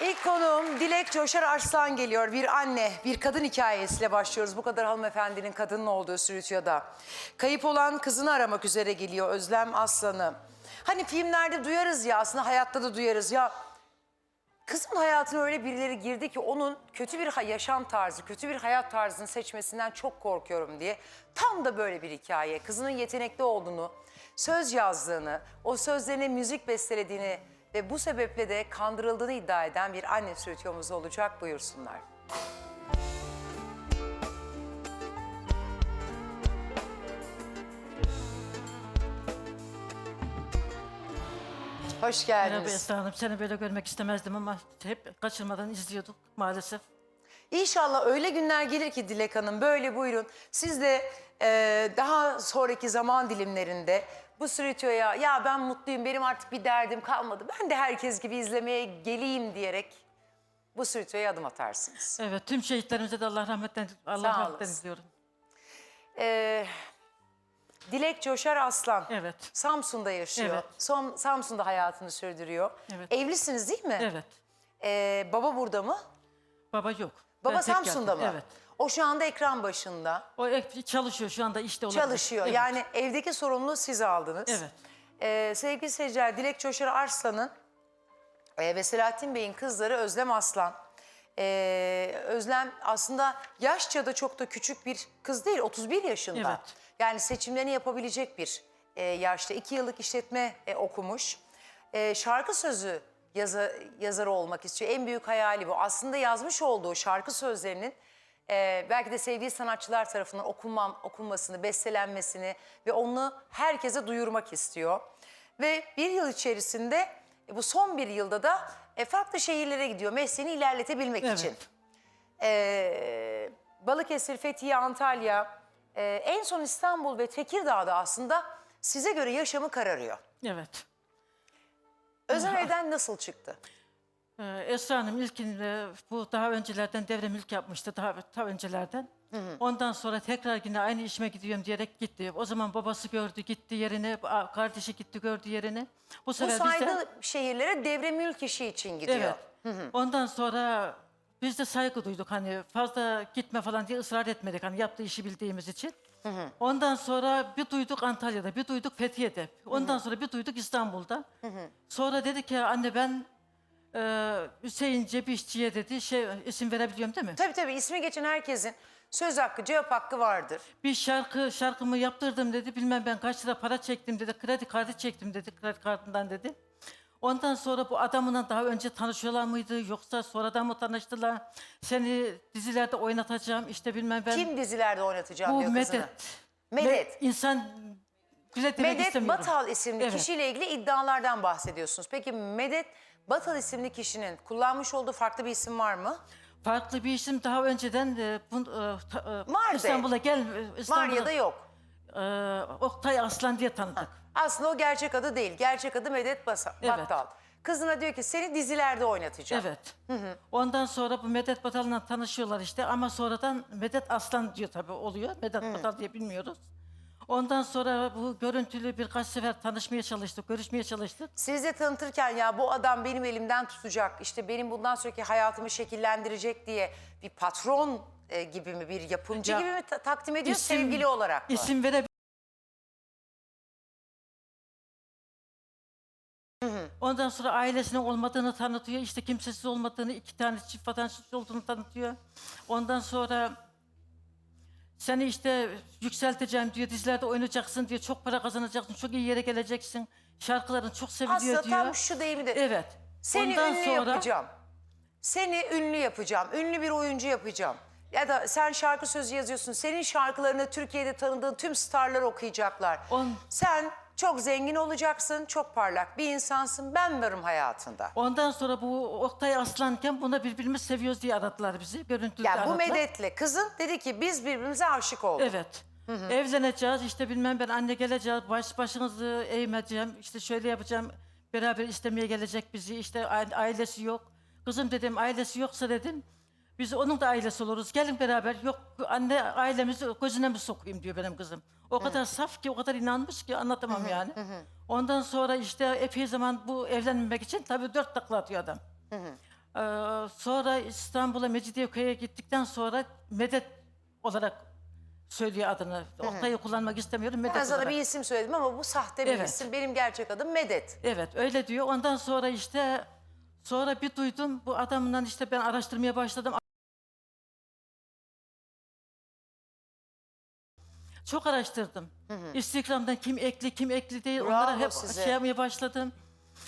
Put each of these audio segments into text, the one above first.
İlk konuğum Dilek Coşar Arslan geliyor. Bir anne, bir kadın hikayesiyle başlıyoruz. Bu kadar hanımefendinin kadının olduğu Sürütüyor'da. Kayıp olan kızını aramak üzere geliyor Özlem Aslan'ı. Hani filmlerde duyarız ya aslında hayatta da duyarız ya. Kızın hayatına öyle birileri girdi ki onun kötü bir yaşam tarzı, kötü bir hayat tarzını seçmesinden çok korkuyorum diye. Tam da böyle bir hikaye. Kızının yetenekli olduğunu, söz yazdığını, o sözlerine müzik bestelediğini ve bu sebeple de kandırıldığını iddia eden bir anne sürütüyomuz olacak. Buyursunlar. Hoş Merhaba geldiniz. Esra Hanım. Seni böyle görmek istemezdim ama hep kaçırmadan izliyorduk maalesef. İnşallah öyle günler gelir ki Dilek Hanım böyle buyurun. Siz de e, daha sonraki zaman dilimlerinde bu stüdyoya ya ben mutluyum benim artık bir derdim kalmadı. Ben de herkes gibi izlemeye geleyim diyerek bu stüdyoya adım atarsınız. Evet tüm şehitlerimize de Allah rahmetten Allah rahmetten diliyorum. E, Dilek Coşar Aslan. Evet. Samsun'da yaşıyor. Evet. Son, Samsun'da hayatını sürdürüyor. Evet. Evlisiniz değil mi? Evet. E, baba burada mı? Baba yok. Baba Ben Samsun'da mı? Evet. O şu anda ekran başında. O ek- çalışıyor şu anda işte olabilir. Çalışıyor. Evet. Yani evdeki sorumluluğu siz aldınız. Evet. Ee, sevgili seyirciler Dilek Coşar Arslan'ın e, ve Selahattin Bey'in kızları Özlem Aslan. Ee, Özlem aslında yaşça da çok da küçük bir kız değil 31 yaşında. Evet. Yani seçimlerini yapabilecek bir e, yaşta. iki yıllık işletme e, okumuş. E, şarkı sözü yazı, yazarı olmak istiyor. En büyük hayali bu. Aslında yazmış olduğu şarkı sözlerinin e, belki de sevdiği sanatçılar tarafından okunmam, okunmasını, bestelenmesini ve onu herkese duyurmak istiyor. Ve bir yıl içerisinde e, bu son bir yılda da e, farklı şehirlere gidiyor mesleğini ilerletebilmek Evet. için. Ee, Balıkesir, Fethiye, Antalya, e, en son İstanbul ve Tekirdağ'da aslında size göre yaşamı kararıyor. Evet. Özel evden nasıl çıktı? Ee, Esra Hanım ilkinde bu daha öncelerden devre mülk yapmıştı daha, daha öncelerden. Ondan sonra tekrar yine aynı işime gidiyorum diyerek gitti. O zaman babası gördü gitti yerine, kardeşi gitti gördü yerine. Bu Bu sefer biz de... sayılı şehirlere devre mülk işi için gidiyor. Evet. Ondan sonra biz de saygı duyduk hani fazla gitme falan diye ısrar etmedik hani yaptığı işi bildiğimiz için. Ondan sonra bir duyduk Antalya'da, bir duyduk Fethiye'de. Ondan sonra bir duyduk İstanbul'da. Sonra dedi ki anne ben e, Hüseyin Cebişçi'ye dedi şey isim verebiliyorum değil mi? Tabii tabii ismi geçen herkesin söz hakkı, cevap hakkı vardır. Bir şarkı şarkımı yaptırdım dedi. Bilmem ben kaç lira para çektim dedi. Kredi kartı çektim dedi. Kredi kartından dedi. Ondan sonra bu adamla daha önce tanışıyorlar mıydı yoksa sonradan mı tanıştılar? Seni dizilerde oynatacağım işte bilmem ben. Kim dizilerde oynatacağım Bu diyor kızına. Medet. Medet. Ve insan güle demek Medet istemiyorum. Batal isimli Evet. kişiyle ilgili iddialardan bahsediyorsunuz. Peki Medet Batal isimli kişinin kullanmış olduğu farklı bir isim var mı? Farklı bir isim daha önceden e, bu, e, ta- e, Var de. İstanbul'a gel. e, Var İstanbul'a, ya da yok. e, Oktay Aslan diye tanıdık. Aslında o gerçek adı değil. Gerçek adı Medet Basa- Evet. Battal. Kızına diyor ki seni dizilerde oynatacağım. Evet. Ondan sonra bu Medet Batal'la tanışıyorlar işte ama sonradan Medet Aslan diyor tabii oluyor. Medet Batal diye bilmiyoruz. Ondan sonra bu görüntülü birkaç sefer tanışmaya çalıştık, görüşmeye çalıştık. Siz de tanıtırken ya bu adam benim elimden tutacak, işte benim bundan sonraki hayatımı şekillendirecek diye bir patron e, gibi mi, bir yapımcı Ya, gibi mi ta- takdim ediyor isim- sevgili olarak mı? İsim vere Ondan sonra ailesinin olmadığını tanıtıyor. İşte kimsesiz olmadığını, iki tane çift vatandaş olduğunu tanıtıyor. Ondan sonra seni işte yükselteceğim diyor, dizilerde oynayacaksın diyor, çok para kazanacaksın, çok iyi yere geleceksin. Şarkıların çok seviliyor Aslında diyor. tam şu deyimi de Evet. seni Ondan ünlü sonra yapacağım. Seni ünlü yapacağım, ünlü bir oyuncu yapacağım. Ya da sen şarkı sözü yazıyorsun, senin şarkılarını Türkiye'de tanıdığın tüm starlar okuyacaklar. On- Sen çok zengin olacaksın, çok parlak bir insansın, ben varım hayatında. ondan sonra bu Oktay Aslanken buna birbirimizi seviyoruz diye aradılar bizi. Görüntülü Yani bu. Medet'le kızın dedi ki biz birbirimize aşık olduk. Evet. Evleneceğiz işte bilmem ben anne geleceğiz baş başınızı eğmeyeceğim işte şöyle yapacağım beraber istemeye gelecek bizi işte a- ailesi yok. Kızım dedim ailesi yoksa dedim biz onun da ailesi oluruz gelin beraber yok anne ailemizi gözüne mi sokayım diyor benim kızım. O kadar saf ki o kadar inanmış ki anlatamam yani. Ondan sonra işte epey zaman bu evlenmemek için tabii dört takla atıyor adam. sonra İstanbul'a Mecidiyeköy'e gittikten sonra Medet olarak söylüyor adını. Oktay'ı kullanmak istemiyorum Medet Ben sana olarak. bir isim söyledim ama bu sahte bir Evet. isim. Benim gerçek adım Medet. Evet öyle diyor. Ondan sonra işte sonra bir duydum bu adamdan işte ben araştırmaya başladım. Çok araştırdım. Instagram'dan kim ekli kim ekli değil Bravo onlara hep size. şey yapmaya başladım.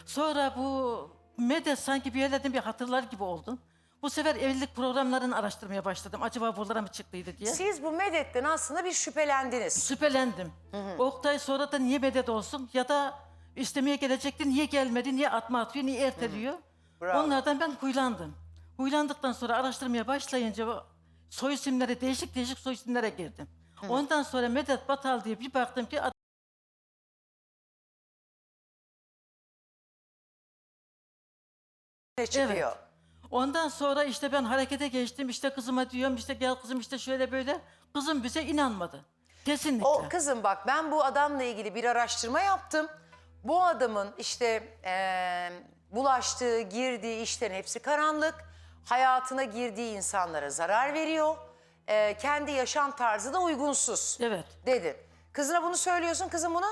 Sonra bu medya sanki bir yerlerden bir hatırlar gibi oldum. Bu sefer evlilik programlarını araştırmaya başladım. Acaba buralara mı çıktıydı diye. Siz bu Medet'ten aslında bir şüphelendiniz. Şüphelendim. Oktay sonra da niye medet olsun ya da istemeye gelecekti niye gelmedi, niye atma atıyor, niye erteliyor. Bravo. Onlardan ben huylandım. Huylandıktan sonra araştırmaya başlayınca soy isimlere değişik değişik soy isimlere girdim. Ondan sonra Medet Batal diye bir baktım ki ad- Ne çıkıyor? Ondan sonra işte ben harekete geçtim. İşte kızıma diyorum işte gel kızım işte şöyle böyle. Kızım bize inanmadı. Kesinlikle. O kızım bak ben bu adamla ilgili bir araştırma yaptım. Bu adamın işte eee, bulaştığı, girdiği işlerin hepsi karanlık. Hayatına girdiği insanlara zarar veriyor. Eee, kendi yaşam tarzı da uygunsuz. Evet. Dedin. Kızına bunu söylüyorsun, kızım bunu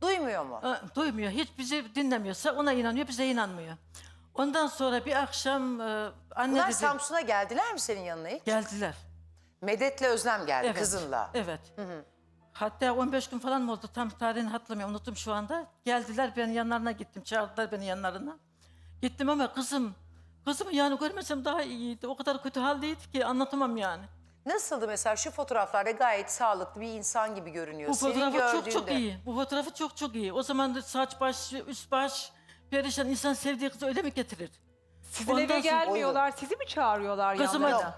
duymuyor mu? Ha, Duymuyor. Hiç bizi dinlemiyorsa ona inanıyor, bize inanmıyor. Ondan sonra bir akşam e, anne Bunlar dedi Samsun'a geldiler mi senin yanına hiç? geldiler. Medet'le Özlem geldi Evet. kızınla. Evet. Hatta 15 gün falan mı oldu? Tam tarihini hatırlamıyorum. Unuttum şu anda. Geldiler ben yanlarına gittim. Çağırdılar beni yanlarına. Gittim ama kızım Kızımı yani görmesem daha iyiydi. O kadar kötü haldeydi ki anlatamam yani. Nasıldı mesela şu fotoğraflarda gayet sağlıklı bir insan gibi görünüyor. Bu Senin fotoğrafı çok çok gördüğünde- iyi. Bu fotoğrafı çok çok iyi. O zaman da saç baş, üst baş perişan insan sevdiği kızı öyle mi getirir? Sizin Ondan eve sonra- gelmiyorlar, sizi mi çağırıyorlar Kızıma- yanlarına?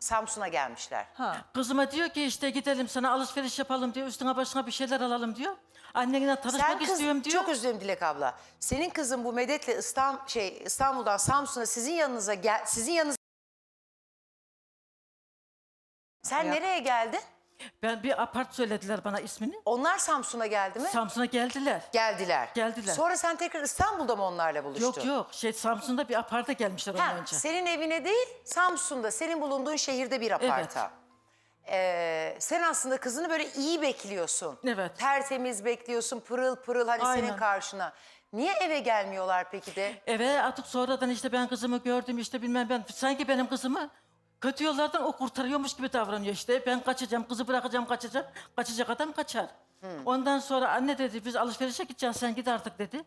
Samsun'a gelmişler. Ha. Kızıma diyor ki işte gidelim sana alışveriş yapalım diyor. Üstüne başına bir şeyler alalım diyor. Annenle tanışmak Sen kız, istiyorum diyor. çok dilerim Dilek abla. Senin kızın bu Medet'le İstanbul, şey, İstanbul'dan Samsun'a sizin yanınıza gel, sizin yanınıza... Sen Ya. nereye geldin? Ben bir apart söylediler bana ismini. Onlar Samsun'a geldi mi? Samsun'a geldiler. Geldiler. Geldiler. Sonra sen tekrar İstanbul'da mı onlarla buluştun? Yok yok şey Samsun'da bir aparta gelmişler ondan Ha, önce. senin evine değil, Samsun'da, senin bulunduğun şehirde bir aparta. Ee, sen aslında kızını böyle iyi bekliyorsun. Evet. Tertemiz bekliyorsun, pırıl pırıl hani senin Aynen. karşına. Niye eve gelmiyorlar peki de? Eve atıp sonradan işte ben kızımı gördüm işte bilmem ben sanki benim kızımı kötü yollardan o kurtarıyormuş gibi davranıyor işte. Ben kaçacağım, kızı bırakacağım, kaçacağım. Kaçacak adam kaçar. Ondan sonra anne dedi biz alışverişe gideceğiz sen git artık dedi.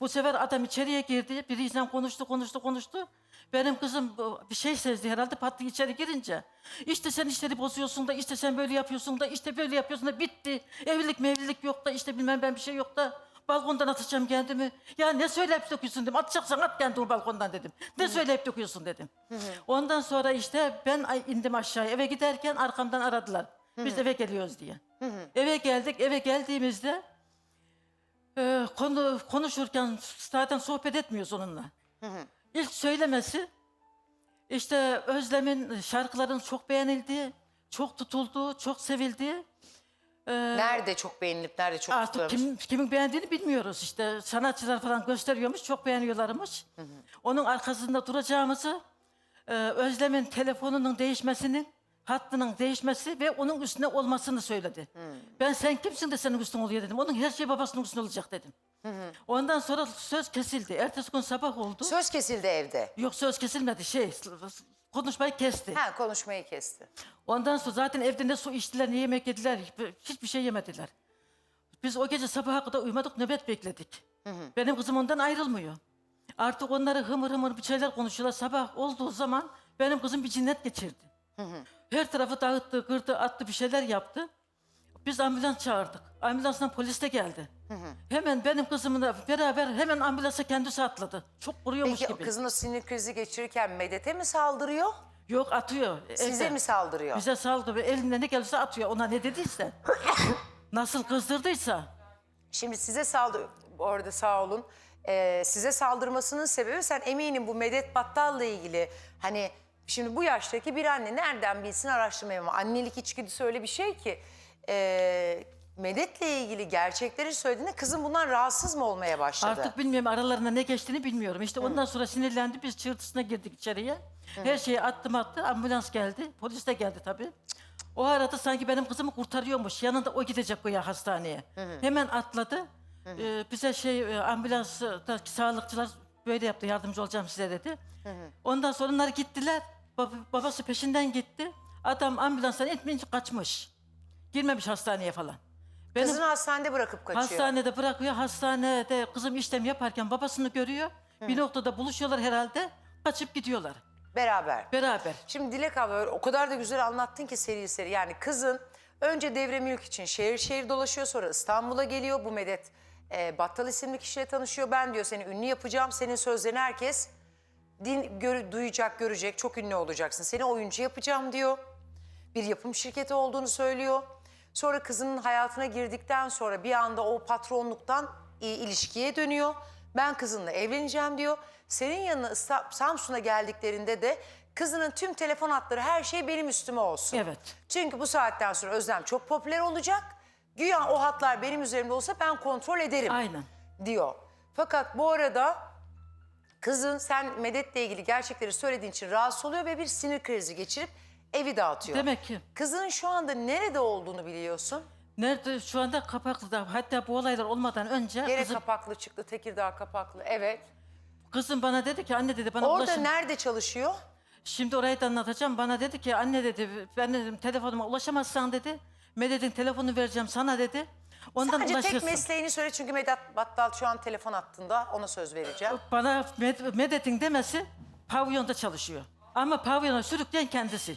Bu sefer adam içeriye girdi. Biriyle konuştu, konuştu, konuştu. Benim kızım bir şey sezdi herhalde patlı içeri girince. İşte sen işleri bozuyorsun da, işte sen böyle yapıyorsun da, işte böyle yapıyorsun da bitti. Evlilik mevlilik yok da, işte bilmem ben bir şey yok da. Balkondan atacağım kendimi. Ya ne söyleyip döküyorsun dedim. Atacaksan at kendini balkondan dedim. Ne söyleyip döküyorsun dedim. Ondan sonra işte ben ay- indim aşağıya. Eve giderken arkamdan aradılar. Biz eve geliyoruz diye. Eve geldik. Eve geldiğimizde e, konu konuşurken zaten sohbet etmiyoruz onunla. İlk söylemesi işte Özlem'in şarkıların çok beğenildiği, çok tutulduğu, çok sevildiği. Nerede çok beğenilip nerede çok Artık tutulmuş? kim, kimin beğendiğini bilmiyoruz işte. Sanatçılar falan gösteriyormuş, çok beğeniyorlarmış. Onun arkasında duracağımızı, e, Özlem'in telefonunun değişmesinin, hattının değişmesi ve onun üstüne olmasını söyledi. Ben sen kimsin de senin üstüne oluyor dedim. Onun her şey babasının üstüne olacak dedim. Ondan sonra söz kesildi. Ertesi gün sabah oldu. Söz kesildi evde. Yok söz kesilmedi şey, konuşmayı kesti. Ha konuşmayı kesti. Ondan sonra zaten evde ne su içtiler, ne yemek yediler, hiçbir şey yemediler. Biz o gece sabaha kadar uyumadık, nöbet bekledik. Benim kızım ondan ayrılmıyor. Artık onları hımır hımır bir şeyler konuşuyorlar. Sabah olduğu zaman benim kızım bir cinnet geçirdi. Her tarafı dağıttı, kırdı, attı, bir şeyler yaptı. Biz ambulans çağırdık. Ambulansdan polis de geldi. Hemen benim kızımla beraber hemen ambulansa kendisi atladı. Çok vuruyormuş Peki gibi. kızın o sinir krizi geçirirken Medet'e mi saldırıyor? Yok atıyor. Size evde. mi saldırıyor? Bize saldı ve elinden ne gelirse atıyor. Ona ne dediyse. Nasıl kızdırdıysa. Şimdi size saldır orada sağ olun. Ee, size saldırmasının sebebi sen eminim bu Medet Battal'la ilgili hani şimdi bu yaştaki bir anne nereden bilsin araştırmayı ama annelik içgüdüsü öyle bir şey ki e, Medet'le ilgili gerçekleri söylediğinde kızın bundan rahatsız mı olmaya başladı? Artık bilmiyorum aralarında ne geçtiğini bilmiyorum. İşte ondan sonra sinirlendi biz çığırtısına girdik içeriye. Her şeyi attım attı ambulans geldi. Polis de geldi tabii. O arada sanki benim kızımı kurtarıyormuş. Yanında o gidecek ya hastaneye. Hemen atladı. Ee, bize şey e, ambulansta sağlıkçılar böyle yaptı yardımcı olacağım size dedi. Ondan sonra onlar gittiler. Bab- babası peşinden gitti. Adam ambulanstan etmeyince kaçmış. Girmemiş hastaneye falan. Benim Kızını hastanede bırakıp kaçıyor. hastanede bırakıyor. Hastanede kızım işlem yaparken babasını görüyor. Bir noktada buluşuyorlar herhalde. Kaçıp gidiyorlar. Beraber. Beraber. Şimdi Dilek abla öyle- o kadar da güzel anlattın ki seri seri. Yani kızın önce devre mülk için şehir şehir dolaşıyor sonra İstanbul'a geliyor. Bu Medet e, Battal isimli kişiyle tanışıyor. Ben diyor seni ünlü yapacağım. Senin sözlerini herkes din, gör- duyacak, görecek. Çok ünlü olacaksın. Seni oyuncu yapacağım diyor. Bir yapım şirketi olduğunu söylüyor. Sonra kızının hayatına girdikten sonra bir anda o patronluktan e, ilişkiye dönüyor. Ben kızınla evleneceğim diyor. Senin yanına İsta- Samsun'a geldiklerinde de kızının tüm telefon hatları her şey benim üstüme olsun. Evet. Çünkü bu saatten sonra Özlem çok popüler olacak. Güya o hatlar benim üzerimde olsa ben kontrol ederim Aynen. diyor. Fakat bu arada kızın sen Medet'le ilgili gerçekleri söylediğin için rahatsız oluyor ve bir sinir krizi geçirip evi dağıtıyor. Demek ki. Kızın şu anda nerede olduğunu biliyorsun. Nerede şu anda Kapaklı'da hatta bu olaylar olmadan önce Yere kızım, kapaklı çıktı, Tekirdağ kapaklı. Evet. kızım bana dedi ki anne dedi bana Orada ulaşın. nerede çalışıyor? Şimdi orayı da anlatacağım. Bana dedi ki anne dedi ben dedim telefonuma ulaşamazsan dedi. Medet'in telefonunu vereceğim sana dedi. Ondan Sadece tek ulaşırsın. mesleğini söyle çünkü Medet Battal şu an telefon hattında. Ona söz vereceğim. Bana Med- Medet'in demesi pavyonda çalışıyor. Ama pavyona sürükleyen kendisi.